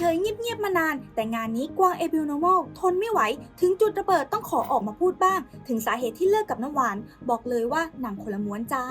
ฉยๆ เงียบๆ มานาน แต่งานนี้กวางเอบิวโนโมทนไม่ไหว ถึงจุดระเบิดต้องขอออกมาพูดบ้าง ถึงสาเหตุที่เลิกกับน้ำหวาน บอกเลยว่าหนังคนละม้วนจ้า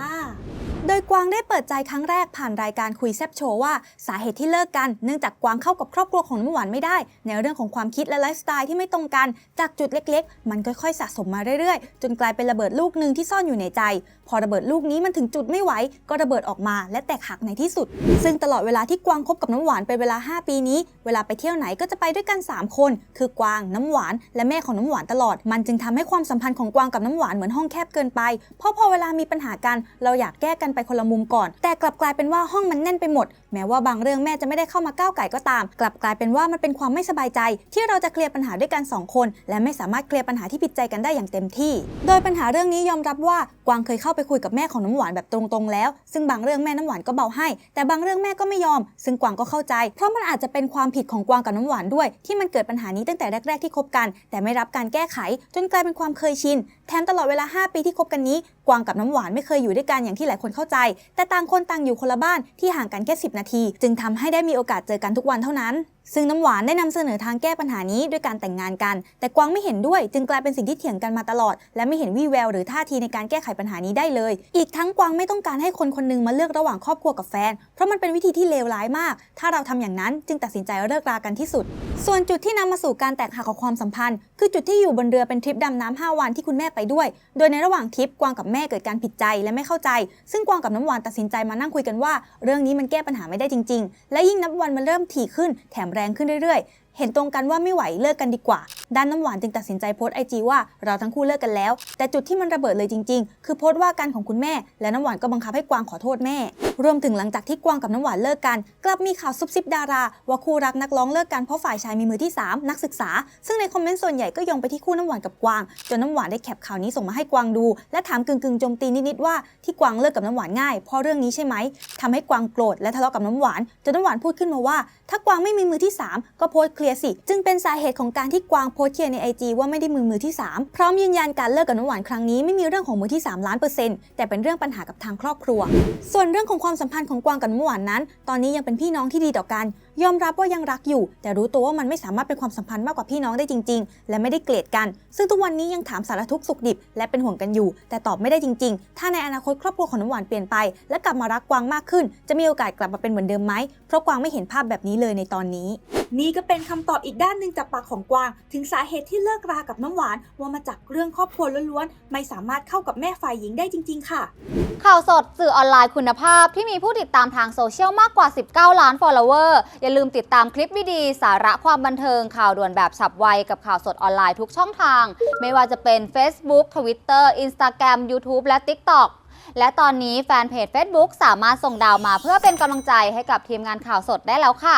โดยกวางได้เปิดใจครั้งแรกผ่านรายการคุยแซบโชว์ว่าสาเหตุที่เลิกกันเนื่องจากกวางเข้ากับครอบครัวของน้ำหวานไม่ได้ ในเรื่องของความคิดและไลฟ์สไตล์ที่ไม่ตรงกัน จากจุดเล็ก ๆ มันค่อยๆ สะสมมาเรื่อยๆ จนกลายเป็นระเบิดลูกหนึ่งที่ซ่อนอยู่ในใจ พอระเบิดลูกนี้มันถึงจุดไม่ไหวก็ระเบิดออกมา และแตกหักในที่สุด ซึ่งตลอดเวลาที่กวางคบกับน้ำหวานเป็นเวลา 5 ปีนี้เวลาไปเที่ยวไหนก็จะไปด้วยกัน 3 คน คือกวางน้ำหวาน และแม่ของน้ำหวานตลอด มันจึงทำให้ความสัมพันธ์ของกวางกับน้ำหวานเหมือนห้องแคบเกินไป เพราะพอเวลามีปัญหากัน เราอยากแก้กันไปคนละมุมก่อน แต่กลับกลายเป็นว่าห้องมันแน่นไปหมด แม้ว่าบางเรื่องแม่จะไม่ได้เข้ามาก้าวไก่ก็ตาม กลับกลายเป็นว่ามันเป็นความไม่สบายใจ ที่เราจะเคลียร์ปัญหาด้วยกันสองคน และไม่สามารถเคลียร์ปัญหาที่ผิดใจกันได้อย่างเต็มที่ โดยปัญหาเรื่องนี้ยอมรับว่ากวางเคยเข้าไปคุยกับแม่ของน้ำหวานแบบตรงๆแล้ว ซึ่งบางเรื่องแม่น้ำหวานก็เบาให้ แต่บางเรื่องแม่ก็ไม่ยอม ซึ่งกวางก็เข้าใจ เพราะมันอาจจะเป็นความความผิดของกวางกับน้ำหวานด้วย ที่มันเกิดปัญหานี้ตั้งแต่แรก ๆที่คบกัน แต่ไม่รับการแก้ไข จนกลายเป็นความเคยชิน แถมตลอดเวลา 5 ปีที่คบกันนี้ กวางกับน้ำหวานไม่เคยอยู่ด้วยกันอย่างที่หลายคนเข้าใจ แต่ต่างคนต่างอยู่คนละบ้านที่ห่างกันแค่ 10 นาที จึงทำให้ได้มีโอกาสเจอกันทุกวันเท่านั้น ซึ่งน้ำหวานได้นำเสนอทางแก้ปัญหานี้ด้วยการแต่งงานกัน แต่กวางไม่เห็นด้วย จึงกลายเป็นสิ่งที่เถียงกันมาตลอด และไม่เห็นวี่แววหรือท่าทีในการแก้ไขปัญหานี้ได้เลย อีกทั้งกวางไม่ต้องการให้คนคนหนึงมาเลือกระหว่างครอบครัวกับแฟน เพราะมันเป็นวิธีที่เลวร้ายมาก ถ้าเราทำอย่างนั้นจึงตัดสินใจเลิกรากันที่สุด ส่วนจุดที่นำมาสู่การแตกหักของความสัมพันธ์ คือจุดที่อยู่บนเรือเป็นทริปดำน้ำ5วันที่คุณแม่ไปด้วย โดยในระหว่างทริปกวางกับแม่เกิดการผิดใจและไม่เข้าใจ ซึ่งกวางกับน้ำหวานตัดสินใจมานั่งคุยกันว่า เรื่องนี้มันแก้ปัญหาไม่ได้จริง ๆ และยิ่งนับวันมันเริ่มถี่ขึ้นแถมแรงขึ้นเรื่อยๆ เห็นตรงกันว่าไม่ไหวเลิกกันดีกว่า ด้านน้ำหวานจึงตัดสินใจโพสไอจีว่าเราทั้งคู่เลิกกันแล้ว แต่จุดที่มันระเบิดเลยจริง ๆ คือโพสต์ว่าการของคุณแม่ และน้ำหวานก็บังคับให้กวางขอโทษแม่ รวมถึงหลังจากที่กวางกับน้ำหวานเลิกกัน กลับมีข่าวซุบซิบดารา ว่าคู่รักนักร้องเลิกกันเพราะฝ่ายชายมีมือที่ 3 นักศึกษา ซึ่งในคอมเมนต์ส่วนใหญ่ก็ยงไปที่คู่น้ำหวานกับกวาง จนน้ำหวานได้แคปข่าวนี้ส่งมาให้กวางดู และถามกึ่งๆโจมตีนิดๆว่าที่กวางเลิกกับน้ำหวานง่ายเพราะเรื่องนี้ใช่ไหมทำให้กวางโกรธและทะเลาะกับน้ำหวานจนน้ำหวานพูดขึ้นมาว่า ถ้ากวางไม่มีมือที่ 3 ก็โพสต์เคลียสิ จึงเป็นสาเหตุของการที่กวางโพสต์เคลียร์ในไอจีว่าไม่ได้มือมือที่ 3 พร้อมยืนยันการเลิกกับน้ำหวานครั้งนี้ไม่มีเรื่องของมือที่ 3 ล้านเปอร์เซ็นต์แต่เป็นเรื่องปัญหากับทางครอบครัว ส่วนเรื่องของความสัมพันธ์ของกวางกับน้ำหวานนั้น ตอนนี้ยังเป็นพี่น้องที่ดีต่อกัน ยอมรับว่ายังรักอยู่ แต่รู้ตัวว่ามันไม่สามารถเป็นความสัมพันธ์มากกว่าพี่น้องได้จริง ๆ และไม่ได้เกลียดกัน ซึ่งทุกวันนี้ยังถามสารทุกข์สุขดิบ และเป็นห่วงกันอยู่ แต่ตอบไม่ได้จริง ๆ ถ้าในอนาคตครอบครัวของน้ำหวานเปลี่ยนไป และกลับมารักกวางมากขึ้น จะมีโอกาสกลับมาเป็นเหมือนเดิมไหมเพราะกวางไม่เห็นภาพแบบนี้เลยในตอนนี้นี่ก็เป็นคำตอบอีกด้านหนึ่งจากปากของกวาง ถึงสาเหตุที่เลิกรากับน้ำหวาน ว่ามาจากเรื่องครอบครัวล้วนๆ ไม่สามารถเข้ากับแม่ฝ่ายหญิงได้จริง ๆ ค่ะ ข่าวสดสื่อออนไลน์คุณภาพที่มีผู้ติดตามทางโซเชียลมากกว่า 19 ล้าน follower อย่าลืมติดตามคลิปวิดีสาระความบันเทิงข่าวด่วนแบบฉับไวกับข่าวสดออนไลน์ทุกช่องทาง ไม่ว่าจะเป็น Facebook Twitter Instagram YouTube และ TikTok และตอนนี้แฟนเพจ Facebook สามารถส่งดาวมาเพื่อเป็นกำลังใจให้กับทีมงานข่าวสดได้แล้วค่ะ